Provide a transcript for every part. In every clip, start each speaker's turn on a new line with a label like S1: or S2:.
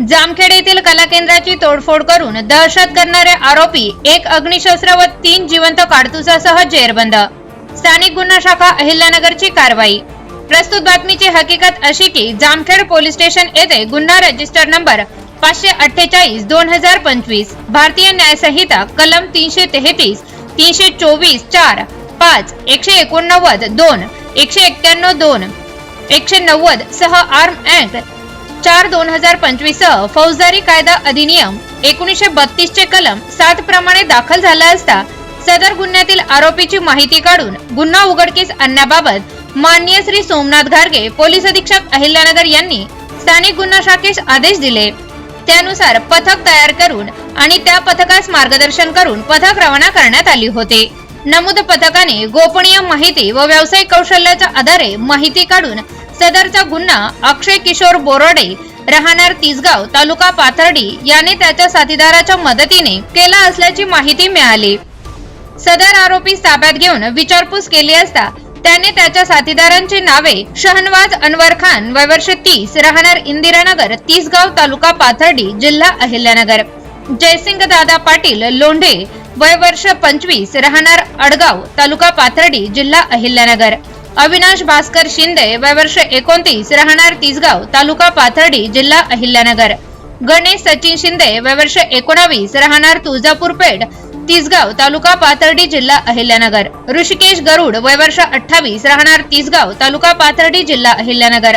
S1: जामखेड येथील कला केंद्राची तोडफोड करून दहशत करणारे आरोपी एक अग्निशस्त्र व तीन जिवंत काडतुसासह जेरबंद. स्थानिक गुन्हा शाखा अहिल्यानगरची कारवाई. प्रस्तुत बातमीची हकीकत अशी की जामखेड पोलीस स्टेशन येथे गुन्हा रजिस्टर नंबर पाचशे अठ्ठेचाळीस दोन हजार पंचवीस भारतीय न्यायसंहिता कलम तीनशे तेहतीस तीनशे चोवीस चार पाच एकशे एकोणनव्वद दोन एकशे एक्क्याण्णव दोन एकशे नव्वद सह आर्म ऍक्ट चार दोन हजार पंचवीस फौजदारी कायदा अधिनियम एकोणीसशे बत्तीस चे कलम सात प्रमाणे दाखल झाला असता सदर गुन्ह्यातील आरोपीची माहिती काढून गुन्हा उघडकीस आणण्याबाबत माननीय श्री सोमनाथ घारगे पोलीस अधीक्षक अहिल्यानगर यांनी स्थानिक गुन्हा शाखेस आदेश दिले. त्यानुसार पथक तयार करून आणि त्या पथकास मार्गदर्शन करून पथक रवाना करण्यात आली होती. नमूद पथकाने गोपनीय माहिती व व्यावसायिक कौशल्याच्या आधारे माहिती काढून सदरचा गुन्हा अक्षय किशोर बोरोडे राहणार तिसगाव तालुका पाथर्डी याने त्याच्या साथीदाराच्या मदतीने केला असल्याची माहिती मिळाली. सदर आरोपी ताब्यात घेऊन विचारपूस केली असता त्याने त्याच्या साथीदारांची नावे शहनवाज अनवर खान वयवर्ष तीस राहणार इंदिरानगर तिसगाव तालुका पाथर्डी जिल्हा अहिल्यानगर. जयसिंग दादा पाटील लोंढे वयवर्ष पंचवीस राहणार अडगाव तालुका पाथर्डी जिल्हा अहिल्यानगर. अविनाश भास्कर शिंदे वयवर्ष एकोणतीस राहणार तिसगाव तालुका पाथर्डी जिल्हा अहिल्यानगर. गणेश सचिन शिंदे वयवर्ष एकोणावीस राहणार तुळजापूर पेठ तिसगाव तालुका पाथर्डी जिल्हा अहिल्यानगर. ऋषिकेश गरुड वयवर्ष अठ्ठावीस राहणार तिसगाव तालुका पाथर्डी जिल्हा अहिल्यानगर.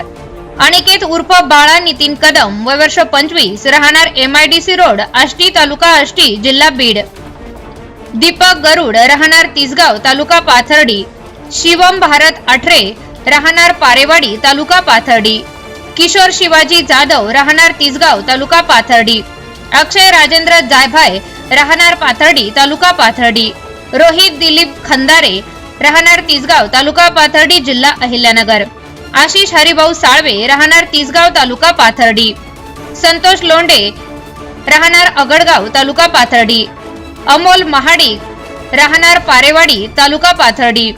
S1: अनिकेत उर्फ बाळा नितीन कदम वयवर्ष पंचवीस राहणार एमआयडीसी रोड आष्टी तालुका आष्टी जिल्हा बीड. दीपक गरुड राहणार तिसगाव तालुका पाथर्डी. शिवम भारत आठरे राहणार पारेवाडी तालुका पाथर्डी. किशोर शिवाजी जाधव राहणार तिसगाव तालुका पाथर्डी. अक्षय राजेंद्र जायभाय राहणार पाथर्डी तालुका पाथर्डी. रोहित दिलीप खंदारे राहणार तिसगाव तालुका पाथर्डी जिल्हा अहिल्यानगर. आशिष हरिभाऊ साळवे राहणार तिसगाव तालुका पाथर्डी. संतोष लोंडे राहणार अगडगाव तालुका पाथर्डी. अमोल महाडिक राहणार पारेवाडी तालुका पाथर्डी.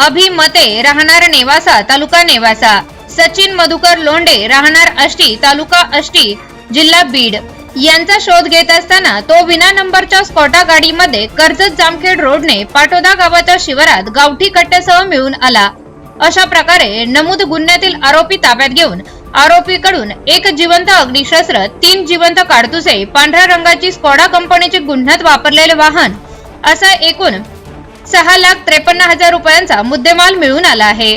S1: अभिमते राहणार नेवासा तालुका नेवासा. सचिन मधुकर लोंढे राहणार अष्टी तालुका अष्टी जिल्हा बीड. यांचा शोध घेत असताना तो विना नंबरच्या स्कॉटा गाडीमध्ये कर्जत जामखेड रोडने पाटोदा गावाच्या शिवारात गावठी कट्ट्यासह मिळून आला. अशा प्रकारे नमूद गुन्ह्यातील आरोपी ताब्यात घेऊन आरोपीकडून एक जिवंत अग्निशस्त्र तीन जिवंत काडतुसे पांढऱ्या रंगाची स्कॉडा कंपनीचे गुन्ह्यात वापरलेले वाहन असा एकूण सहा लाख त्रेपन्न हजार रुपयांचा मुद्देमाल मिळून आला आहे.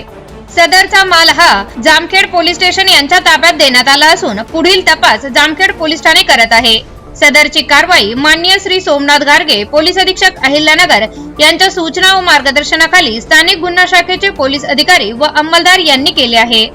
S1: सदरचा माल हा जामखेड पोलीस स्टेशन यांच्या ताब्यात देण्यात आला असून पुढील तपास जामखेड पोलीस ठाणे करत आहे. सदरची कारवाई मान्य श्री सोमनाथ गार्गे पोलीस अधीक्षक अहिल्यानगर यांच्या सूचना व मार्गदर्शनाखाली स्थानिक गुन्हा शाखेचे पोलीस अधिकारी व अंमलदार यांनी केले आहे.